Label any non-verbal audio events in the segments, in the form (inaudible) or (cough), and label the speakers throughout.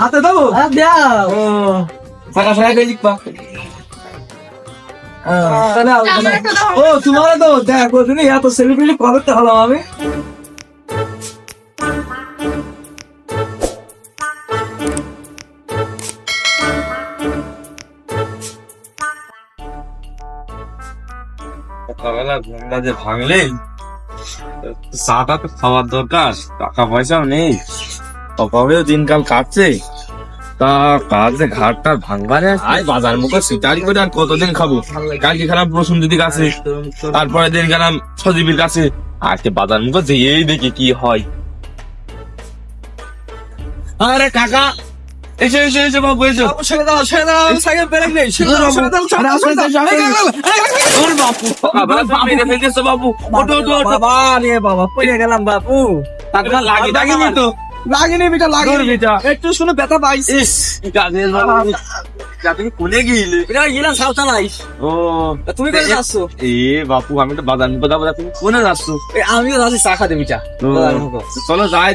Speaker 1: হাতে। দেবো? ফাঁকা ফাঁকা করে লিখবা। ও তোমার তো দেখো তুমি এত সেলিব্রিটি করতে হলো আমি?
Speaker 2: সকালবেলা ঘুমটা যে ভাঙলে চাটা তো খাওয়ার দরকার টাকা পয়সাও নেই। অভাবেও দিনকাল কাটছে। তা কাজে ঘাটটা ভাঙবারে আয় বাজার মুখে সিটারি করে আর কতদিন খাব? কালকে খেলাম প্রসূন কাছে তারপরে দিন গেলাম সজীবের কাছে। আজকে বাজার মুখে যেয়েই দেখি কি হয়। আরে কাকা এসে এসে এসে বাবু এসো।
Speaker 1: ছেড়ে দাও ছেড়ে দাও সাইকেল ব্রেক নেই ছেড়ে দাও ছেড়ে দাও ছেড়ে দাও, ছেড়ে দাও।
Speaker 2: ওর বাপু ফেলতেছো বাবু। ওটো ওটো ওটো
Speaker 1: বাবা রে বাবা পড়ে গেলাম বাপু
Speaker 2: টাকা লাগি লাগি তো।
Speaker 1: লাগেনি বেটা
Speaker 2: দূর
Speaker 1: লাগেনি একটু শুনে ব্যথা পাইছিস
Speaker 2: ইস বাবু। যা তুমি কোনে গিয়েছিলে
Speaker 1: এটা গেলাম সাউথা
Speaker 2: ও
Speaker 1: তুমি কোথায় যাচ্ছ?
Speaker 2: এ বাপু আমি তো বাজার মুখে যাব তুমি কোনে যাচ্ছ?
Speaker 1: আমিও যাচ্ছি চা খাতে বিটা
Speaker 2: চলো যাই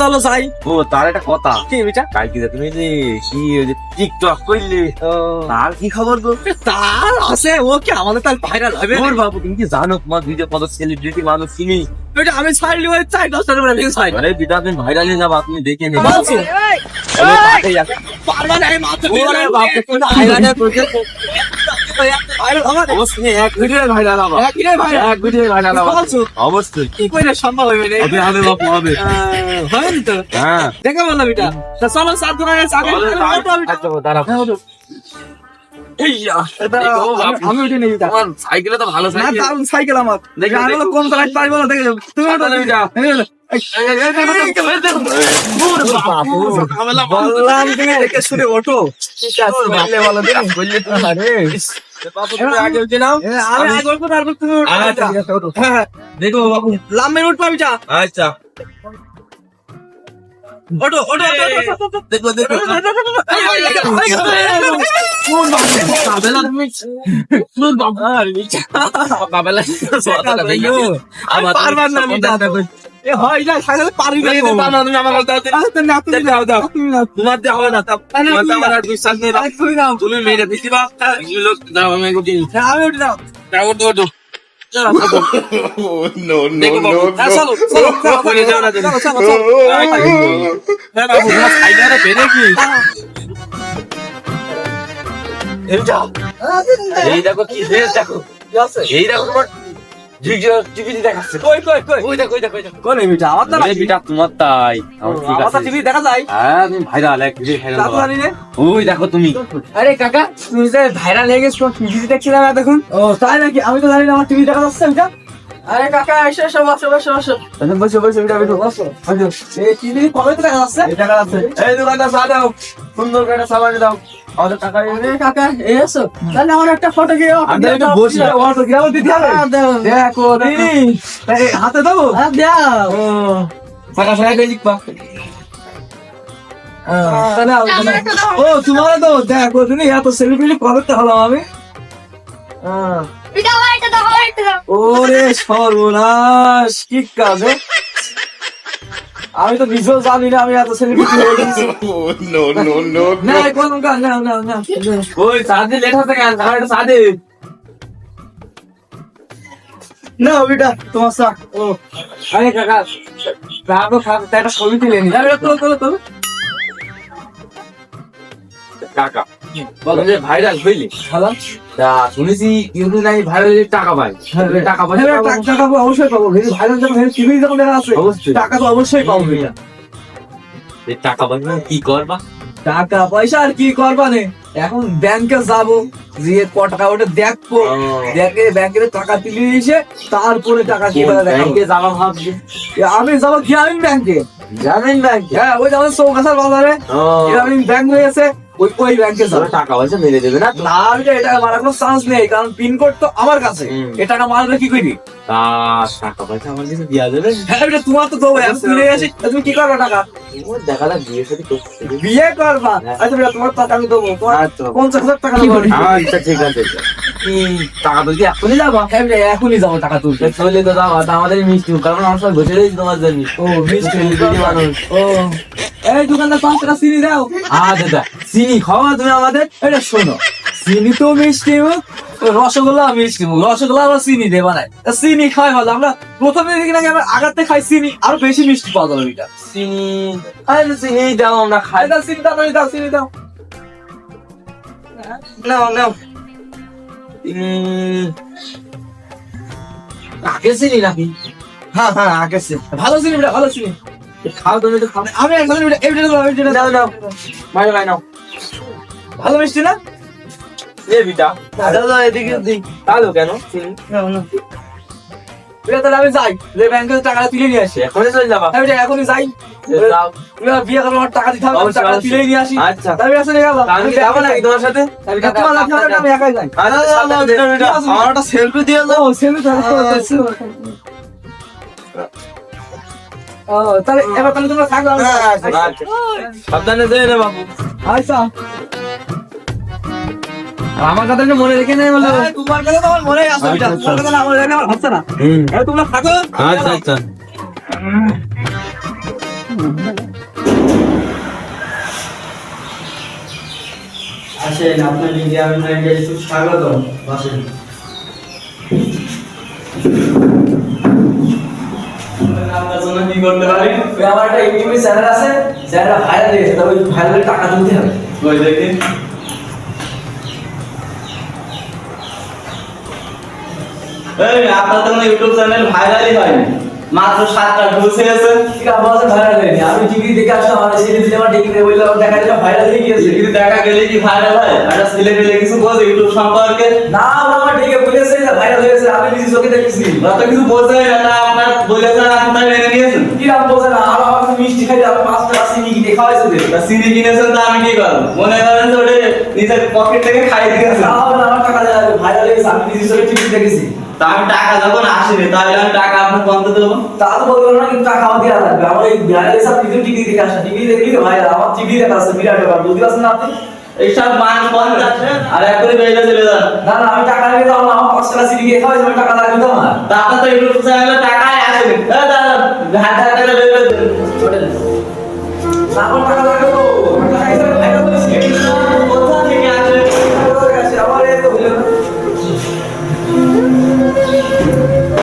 Speaker 1: চলো যাই।
Speaker 2: ও তার একটা কথা।
Speaker 1: কি বিটা
Speaker 2: কালকে যে তুমি যে কি ওই যে টিকটক করলে? তার কি খবর গো?
Speaker 1: তার আছে ও কি আমাদের তার ভাইরাল হবে?
Speaker 2: ওর বাবু তুমি কি জানো তোমার ভিডিও কত সেলিব্রিটি মানুষ চিনি
Speaker 1: এটা আমি ছাড়লি ওই চাই দশটার উপরে ভেঙে ছাই
Speaker 2: আরে বিটা তুমি ভাইরালে যাব আপনি দেখে নিন অবশ্যই
Speaker 1: কি করে সম্ভব হবে
Speaker 2: হবে বাপু হবে।
Speaker 1: হবে তো?
Speaker 2: হ্যাঁ।
Speaker 1: দেখে বললাম এটা। চলো সাত দোকানে আগে
Speaker 2: আচ্ছা, বাপু,
Speaker 1: আমি উঠে
Speaker 2: সাইকেলে তো ভালো সাইকেল।
Speaker 1: আমার।
Speaker 2: দেখো,
Speaker 1: আমি হলো
Speaker 2: দেখো।
Speaker 1: কম চালাতে পারব না দেখে। তুমি বললাম তুমি দেখে শুনে ওঠো।
Speaker 2: আচ্ছা।
Speaker 1: হ্যাঁ
Speaker 2: দেখো বাবু
Speaker 1: লাম্বের উঠবো আমি যা
Speaker 2: আচ্ছা
Speaker 1: ওঠো, ওঠো।
Speaker 2: দেখো দেখো বাবেলা বাবেলা আমার
Speaker 1: পারবার না আমি দেখো এ হয় না সাইকেলে পারি না
Speaker 2: দেখো পারো না তুমি আমার কথা
Speaker 1: না তুমি দাও দাও
Speaker 2: তোমার দিয়ে হবে না তোমার আমার আর বিশ্বাস নেই
Speaker 1: তুমি দাও
Speaker 2: তুমি মেরে বা লোক আমি একটু দিন
Speaker 1: আমি উঠে
Speaker 2: ওঠো ওঠো তুমি। এই দেখো কি দেখো। এই দেখো তোমার টিভি দেখাচ্ছে।
Speaker 1: কই কই কই?
Speaker 2: ওই দেখো ওই দেখো ওই দেখো।
Speaker 1: কোন বিটা আমার তো
Speaker 2: আরে তোমার তাই। আমার ঠিক
Speaker 1: আমার টিভি দেখা যায়?
Speaker 2: হ্যাঁ তুমি ভাইরাল এক ভিডিও ভাইরাল
Speaker 1: জানি রে
Speaker 2: ওই দেখো তুমি।
Speaker 1: আরে কাকা তুমি যে ভাইরাল হয়ে গেছো টিভি দেখছিলাম দেখুন ও তাই নাকি? আমি তো জানি না আমার টিভি দেখা যাচ্ছে আরে কাকা এসো এসো বসো বসো বসো। বসো বসো এটা বসো এই টিভি কবে তো দেখা যাচ্ছে? দেখা যাচ্ছে।
Speaker 2: এই দোকানটা চা দাও সুন্দর করে সাবান দাও। টাকা
Speaker 1: দেখো হাতে দেবো হ্যাঁ
Speaker 2: ফাঁকা করে লিখবা।
Speaker 1: ও তোমার তো দেখো তুমি এত সেলিব্রিটি করতে হলো আমি।
Speaker 3: এটা আমার এটা দাও আমার এটা দাও।
Speaker 1: ওরে সর্বনাশ কি কাজে আমি তো নিজেও জানি না আমি এত সেলিব্রিটি হয়ে গেছি। (laughs)
Speaker 4: No, no,
Speaker 1: না
Speaker 4: no.
Speaker 1: কোন গান না না না।
Speaker 2: ওই সাদে লেট হতে আমার একটা সাদে
Speaker 1: না ওইটা তোমার ও। আরে কাকা কাকা তাই একটা ছবি তুলে নি। আরে তো তো তো
Speaker 2: কাকা ভাইরাল হইলি। তা শুনেছি ইউটিউব নাই ভাইরাল টাকা পাই টাকা পয়সা
Speaker 1: হ্যাঁ, টাকা টাকা অবশ্যই পাবো। ভাইরাল যখন টিভি যখন দেখা আছে টাকা তো অবশ্যই পাবো
Speaker 2: টাকা পয়সা কি করবা?
Speaker 1: টাকা পয়সা আর কি করবা নে? এখন ব্যাংকে যাব ক টাকা ওটা দেখব। দেখে ব্যাংকের টাকা তুলে এসে তারপরে টাকা কি
Speaker 2: ব্যাংকে যাবা ভাবছি?
Speaker 1: আমি যাব গ্রামীণ ব্যাংকে
Speaker 2: জানেন ব্যাংকে
Speaker 1: হ্যাঁ ওই যেমন চৌকাছার বাজারে। গ্রামীণ ব্যাংক রয়েছে ওই ওই ব্যাংকে যাব
Speaker 2: টাকা পয়সা মেরে দেবে না।
Speaker 1: আমি তো এটা মারার কোনো চান্স নেই কারণ পিনকোড তো আমার কাছে। এ টাকা মারবে কি করি
Speaker 2: টাকা পয়সা আমার কাছে দিয়া দেবে
Speaker 1: হ্যাঁ এটা তোমার তো দেবো আমি তুলে আসি। তুমি কি করবে টাকা?
Speaker 2: দেখা যাক বিয়ে শাদী
Speaker 1: বিয়ে করবা? আচ্ছা বেটা, তোমার টাকা আমি দেবো।
Speaker 2: আচ্ছা।
Speaker 1: পঞ্চাশ হাজার টাকা দেবো।
Speaker 2: আচ্ছা ঠিক আছে টাকা তুলতে এখনই যাবা?
Speaker 1: হ্যাঁ এখনই যাব টাকা তুলতে।
Speaker 2: চলে তো যাবা তা আমাদের মিষ্টি কারণ আমার সব বসে রয়েছে তোমার জন্য।
Speaker 1: ও মিষ্টি
Speaker 2: দিদি মানুষ।
Speaker 1: ও। এই দোকানদার পাঁচ টাকা চিনি দাও।
Speaker 2: আ দাদা চিনি খাওয়া তুমি আমাদের
Speaker 1: এটা শোনো। চিনি তো মিষ্টি মুখ রসগোল্লা মিষ্টি মুখ রসগোল্লা আবার চিনি দিয়ে বানায়। চিনি খাই ভালো আমরা প্রথমে দেখি নাকি আমরা আগাতে খাই চিনি আরও বেশি মিষ্টি পাওয়া যাবে এটা।
Speaker 2: চিনি। আরে চিনি দাও আমরা খাই।
Speaker 1: দাও চিনি দাও চিনি দাও চিনি দাও।
Speaker 2: নাও নাও। আগে চিনি নাকি? হ্যাঁ হ্যাঁ আগে চিনি।
Speaker 1: ভালো চিনি ভালো চিনি।
Speaker 2: খাও তুমি তো খাও।
Speaker 1: আমি একদম এটা এটা দাও এটা দাও
Speaker 2: মাইনে নাও।
Speaker 1: ভালো মিষ্টি না?
Speaker 2: এ বিটা। দাও এদিকে কেন? চিনি
Speaker 1: তাহলে আমি যাই। যে ব্যাংকে তুলে নিয়ে আসি।
Speaker 2: এখনই চলে যাবা।
Speaker 1: আমি এখনই যাই। আমার বিয়ে করব আমার টাকা দিতে হবে টাকা তুলে নিয়ে আসি।
Speaker 2: আচ্ছা
Speaker 1: আসলে গেলাম
Speaker 2: আমি যাব নাকি তোমার সাথে?
Speaker 1: তোমার আমি একাই যাই।
Speaker 2: আচ্ছা বিটা, বিটা। আমার একটা সেলফি দিয়ে দাও।
Speaker 1: সেমি তাহলে এবার তাহলে তোমরা থাকো
Speaker 2: আচ্ছা। সাবধানে দে রে বাবু।
Speaker 1: আচ্ছা।
Speaker 2: আমার কথা মনে রেখে নেই বলে।
Speaker 1: তোমার কথা তো আমার মনে আছে বিটা।
Speaker 2: আচ্ছা।
Speaker 1: তোমার কথা আমার জায়গায় আমার হচ্ছে না তোমরা থাকো।
Speaker 2: আচ্ছা আচ্ছা।
Speaker 1: আসেন আপনার আমি একটু স্বাগত আসেন আপনার জন্য কি করতে পারি আমার একটা ইউটিউবে চ্যানেল আছে চ্যানেলটা ভাইরাল হয়ে গেছে তবে ভাইরালের টাকা তুলতে হবে।
Speaker 4: ওই দেখি। এই আপনার তো ইউটিউব চ্যানেল ভাইরালই হয়নি। মাত্র সাতটা ভিউজ হয়েছে
Speaker 1: ঠিক আছে আমার ভাইরাল হয়নি। আমি ডিগ্রি দেখে আসলাম আমার ছেলে দিলে ডিগ্রি বললাম দেখা দিলাম ভাইরাল হয়ে গিয়েছে।
Speaker 4: কিন্তু দেখা গেলে কি ভাইরাল হয়? একটা ছেলে পেলে কিছু বোঝে ইউটিউব সম্পর্কে?
Speaker 1: না ও আমার ডিগ্রি বলেছে যে ভাইরাল হয়েছে আমি নিজে চোখে দেখেছি।
Speaker 4: ওরা তো কিছু বোঝে না আপনার বলেছেন আপনি তাই মেনে নিয়েছেন?
Speaker 1: কি রাম বোঝে না আর আমার মিষ্টি খাইতে আমার পাঁচ চিনি কিনে খাওয়াইছে যে
Speaker 4: তা কিনেছেন তা আমি কি করব? মনে করেন যে ওটা নিজের পকেট থেকে খাই দিয়েছেন।
Speaker 1: না আমার টাকা ভাইরাল হয়েছে আমি নিজে চোখে দেখেছি।
Speaker 4: তা আমি টাকা যখন আসেনি তাহলে আমি টাকা আপনার বন্ধ দেবো।
Speaker 1: তা তো না কিন্তু টাকা আমার দেওয়া লাগবে। আমার এই হয়েছে আপনি নিজে টিভি দেখে আসা টিভি দেখলি ভাই? আমার টিভি দেখা আছে বিরাট ব্যাপার বুঝতে পারছেন আপনি?
Speaker 4: এইসব মানুষ বন্ধ আছে আর এখনই বেরিয়ে চলে যান।
Speaker 1: না না আমি টাকা নিয়ে যাব আমার পাঁচ টাকা খাওয়াইছে আমার টাকা লাগবে তো আমার।
Speaker 4: আপনার তো চ্যানেলে টাকাই আসেনি। দাদা হাত।
Speaker 1: না। আমার টাকা লাগবে